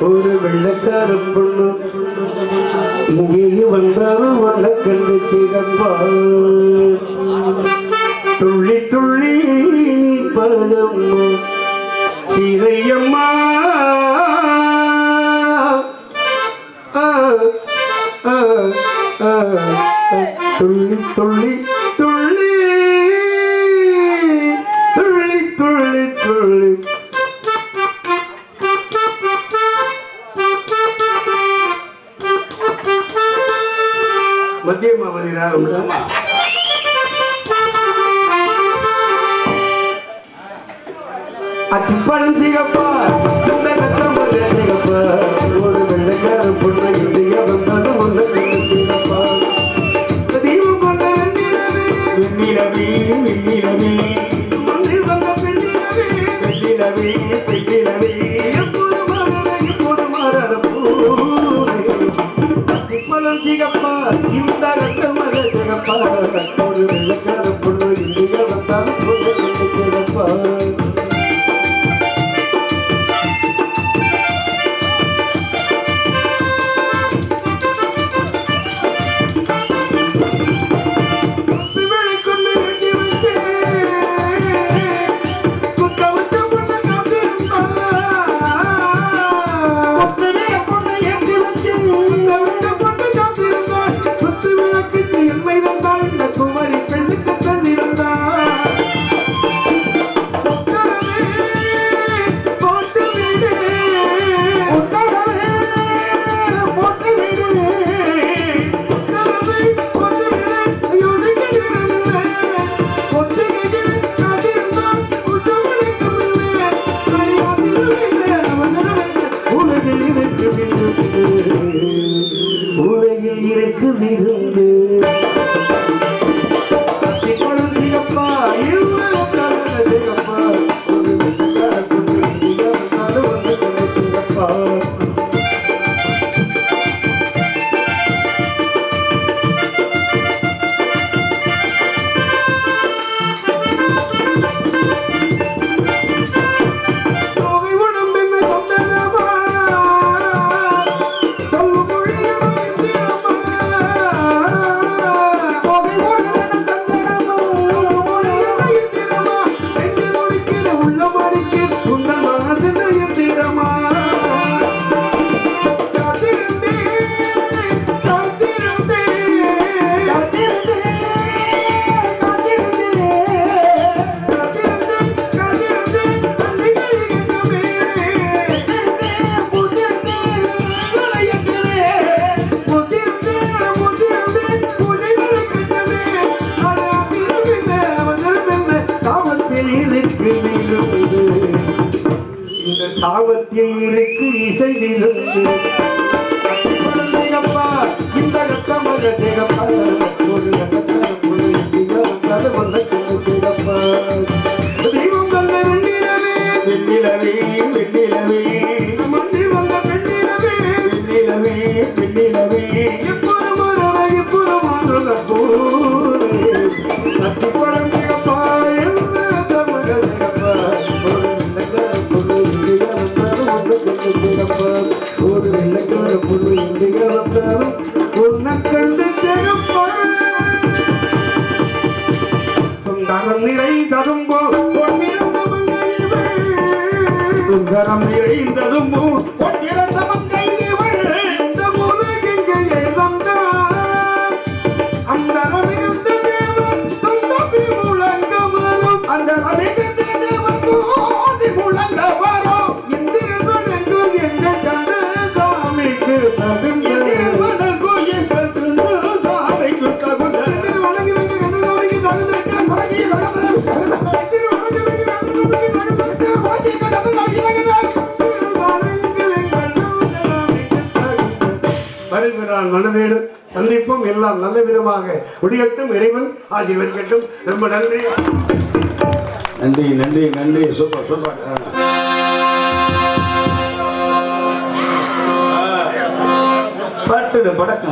ஒரு வெள்ளக்கார பொண்ணு. இங்கேயே வந்தாலும் வந்த கண்டு சிகப்பா துள்ளி துள்ளி நீ பழம் சீதையம்மா. துள்ளி துள்ளி துள்ளி. துள்ளி துள்ளி துள்ளி. மத்திய மாவதி ராகம்ல அத்திப்பழம் சிகப்பா சிகப்பா ஒரு வெள்ளைக்கார பொண்ணு இந்திய வந்தது ஒன்று சிகப்பா தீபம் கொண்ட வெண்ணிலவே வெண்ணிலவே மண்ணில் வந்த பெண்ணிலவே வெண்ணிலவே. சிகப்பா இந்த கட்டம் சிகப்பா சிகப்பா. இந்த சாவத்தில் இருக்கு இசை விருந்து இந்த கட்டமாக சிகப்பா ஒரு தெய்வம் வந்த வெண்ணிலவே வெண்ணிலவே ஒரு வெள்ளக்கார பொண்ணு இந்தியா வந்தாலும் ஒன்ன கண்டு சிகப்பா சுந்தரம் நிறைந்ததும்போ பொன்னிறந்த மங்கையவள். சுந்தரம் நிறைந்ததும் பொன்னிறந்தவன் வருகிறான் மனவேடு சந்திப்பும் எல்லாம் நல்ல விதமாக. முடியட்டும் இறைவன் ஆசீர்வதிக்கட்டும் ரொம்ப நன்றி. நன்றி நன்றி நன்றி. Super super. பாட்டு படக்கம்.